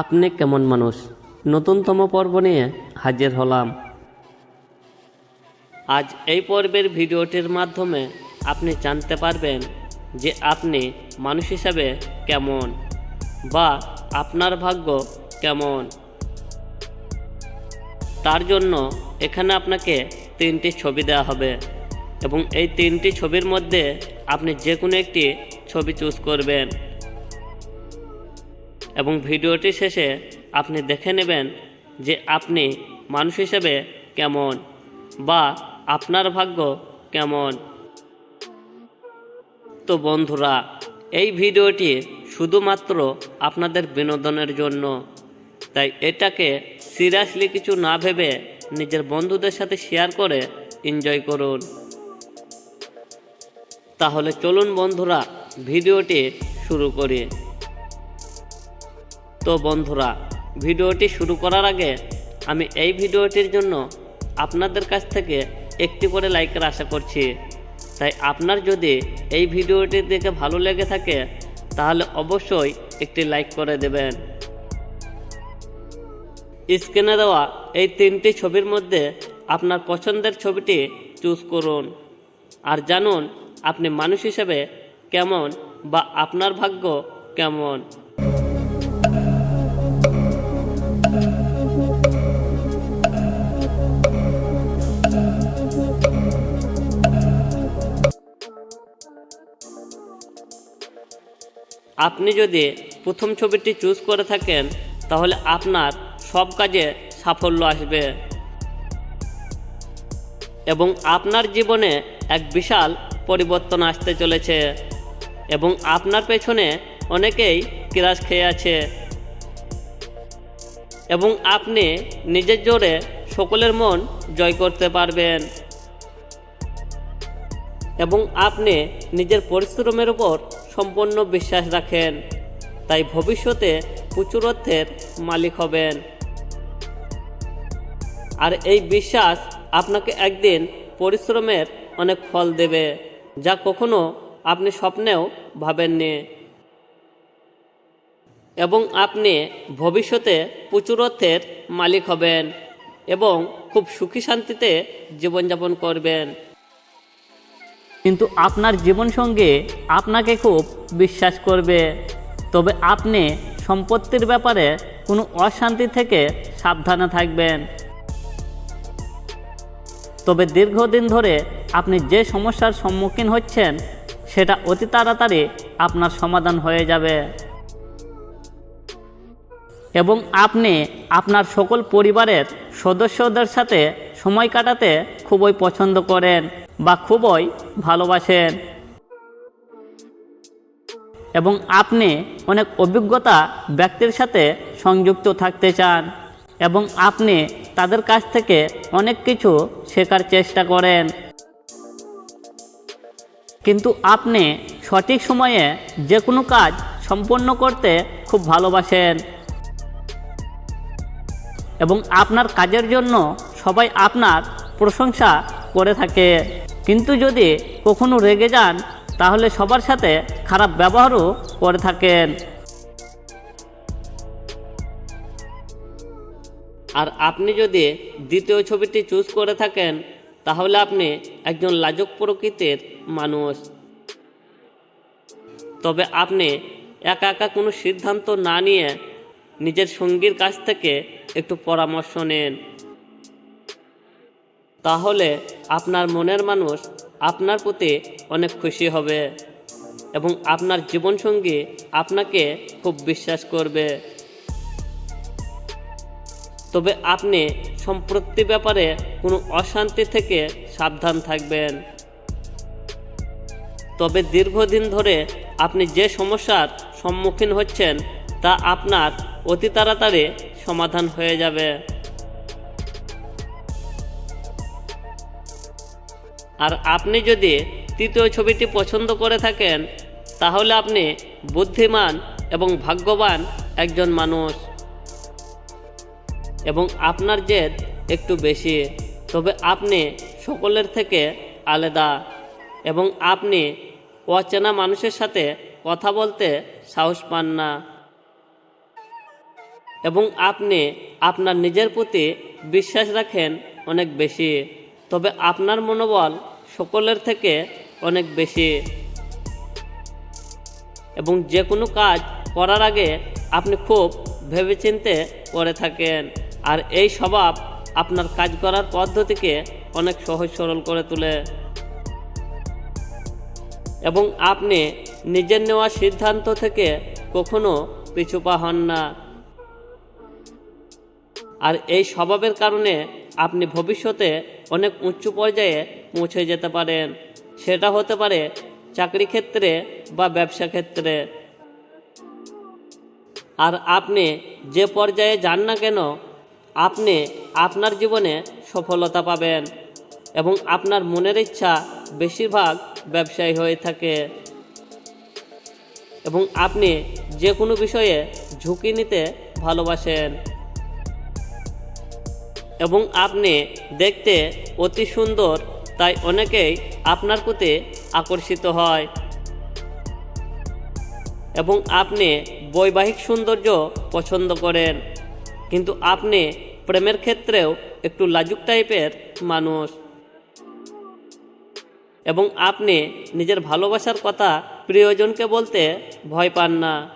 আপনি কেমন মানুষ? নতুনতম পর্ব নিয়ে হাজির হলাম। আজ এই পর্বের ভিডিওটির মাধ্যমে আপনি জানতে পারবেন যে আপনি মানুষ হিসাবে কেমন বা আপনার ভাগ্য কেমন। তার জন্য এখানে আপনাকে তিনটি ছবি দেওয়া হবে এবং এই তিনটি ছবির মধ্যে আপনি যে কোনো একটি ছবি চুজ করবেন। এবং ভিডিওটি শেষে আপনি দেখে নেবেন যে আপনি মানুষ হিসেবে কেমন বা আপনার ভাগ্য কেমন। তো বন্ধুরা, এই ভিডিওটি শুধুমাত্র আপনাদের বিনোদনের জন্য। তাই এটাকে সিরিয়াসলি কিছু না ভেবে নিজের বন্ধুদের সাথে শেয়ার করে এনজয় করুন। তাহলে চলুন বন্ধুরা, ভিডিওটি শুরু করি। তো বন্ধুরা, ভিডিওটি শুরু করার আগে আমি এই ভিডিওটির জন্য আপনাদের কাছ থেকে একটি করে লাইকের আশা করছি। তাই আপনার যদি এই ভিডিওটি দেখে ভালো লেগে থাকে, তাহলে অবশ্যই একটি লাইক করে দেবেন। স্ক্রিনে দেওয়া এই তিনটি ছবির মধ্যে আপনার পছন্দের ছবিটি চুজ করুন। আর জানুন আপনি মানুষ হিসেবে কেমন বা আপনার ভাগ্য কেমন। আপনি যদি প্রথম ছবিটি চুজ করে থাকেন, তাহলে আপনার সব কাজে সাফল্য আসবে। এবং আপনার জীবনে এক বিশাল পরিবর্তন আসতে চলেছে। এবং আপনার পেছনে অনেকেই ক্রাশ খেয়ে আছে। এবং আপনি নিজের জোরে সকলের মন জয় করতে পারবেন। এবং আপনি নিজের পরিশ্রমের উপর সম্পূর্ণ বিশ্বাস রাখেন। তাই ভবিষ্যতে প্রচুর অর্থের মালিক হবেন। আর এই বিশ্বাস আপনাকে একদিন পরিশ্রমের অনেক ফল দেবে, যা কখনো আপনি স্বপ্নেও ভাবেননি। এবং আপনি ভবিষ্যতে প্রচুর অর্থের মালিক হবেন এবং খুব সুখী শান্তিতে জীবনযাপন করবেন। কিন্তু আপনার জীবনসঙ্গী আপনাকে খুব বিশ্বাস করবে। তবে আপনি সম্পত্তির ব্যাপারে কোনো অশান্তি থেকে সাবধানে থাকবেন। তবে দীর্ঘদিন ধরে আপনি যে সমস্যার সম্মুখীন হচ্ছেন, সেটা অতি তাড়াতাড়ি আপনার সমাধান হয়ে যাবে। এবং আপনি আপনার সকল পরিবারের সদস্যদের সাথে সময় কাটাতে খুবই পছন্দ করেন। বা খুবই ভালোবাসেন। এবং আপনি অনেক অভিজ্ঞতা ব্যক্তির সাথে সংযুক্ত থাকতে চান এবং আপনি তাদের কাছ থেকে অনেক কিছু শেখার চেষ্টা করেন। কিন্তু আপনি সঠিক সময়ে যে কোনো কাজ সম্পন্ন করতে খুব ভালোবাসেন। এবং আপনার কাজের জন্য সবাই আপনার প্রশংসা করে থাকে। কিন্তু যদি কখনো রেগে যান, তাহলে সবার সাথে খারাপ ব্যবহারও করে থাকেন। আর আপনি যদি দ্বিতীয় ছবিটি চুজ করে থাকেন, তাহলে আপনি একজন লাজক প্রকৃতির মানুষ। তবে আপনি একা একা কোনো সিদ্ধান্ত না নিয়ে নিজের সঙ্গীর কাছ থেকে একটু পরামর্শ নেন। তাহলে আপনার মনের মানুষ আপনার প্রতি অনেক খুশি হবে এবং আপনার জীবনসঙ্গী আপনাকে খুব বিশ্বাস করবে। তবে আপনি সম্পত্তি ব্যাপারে কোনো অশান্তি থেকে সাবধান থাকবেন। তবে দীর্ঘদিন ধরে আপনি যে সমস্যার সম্মুখীন হচ্ছেন তা আপনার অতি তাড়াতাড়ি সমাধান হয়ে যাবে। আর আপনি যদি তৃতীয় ছবিটি পছন্দ করে থাকেন, তাহলে আপনি বুদ্ধিমান এবং ভাগ্যবান একজন মানুষ। এবং আপনার জেদ একটু বেশি। তবে আপনি সকলের থেকে আলাদা। এবং আপনি অচেনা মানুষের সাথে কথা বলতে সাহস পান না। এবং আপনি আপনার নিজের প্রতি বিশ্বাস রাখেন অনেক বেশি। তবে আপনার মনোবল সকলের থেকে অনেক বেশি। এবং যে কোনো কাজ করার আগে আপনি খুব ভেবেচিন্তে করে থাকেন। আর এই স্বভাব আপনার কাজ করার পদ্ধতিকে অনেক সহজ সরল করে তোলে। এবং আপনি নিজের নেওয়া সিদ্ধান্ত থেকে কখনো পিছু পা হন না। আর এই স্বভাবের কারণে আপনি ভবিষ্যতে অনেক উচ্চ পর্যায়ে পৌঁছে যেতে পারেন। সেটা হতে পারে চাকরি ক্ষেত্রে বা ব্যবসা ক্ষেত্রে। আর আপনি যে পর্যায়ে যান না কেন, আপনি আপনার জীবনে সফলতা পাবেন এবং আপনার মনের ইচ্ছা বেশিরভাগ ব্যবসায়ী হয়ে থাকে। এবং আপনি যে কোনো বিষয়ে ঝুঁকি নিতে ভালোবাসেন। এবং আপনি দেখতে অতি সুন্দর, তাই অনেকেই আপনার প্রতি আকর্ষিত হয়। এবং আপনি বৈবাহিক সৌন্দর্য পছন্দ করেন। কিন্তু আপনি প্রেমের ক্ষেত্রেও একটু লাজুক টাইপের মানুষ। এবং আপনি নিজের ভালোবাসার কথা প্রিয়জনকে বলতে ভয় পান না।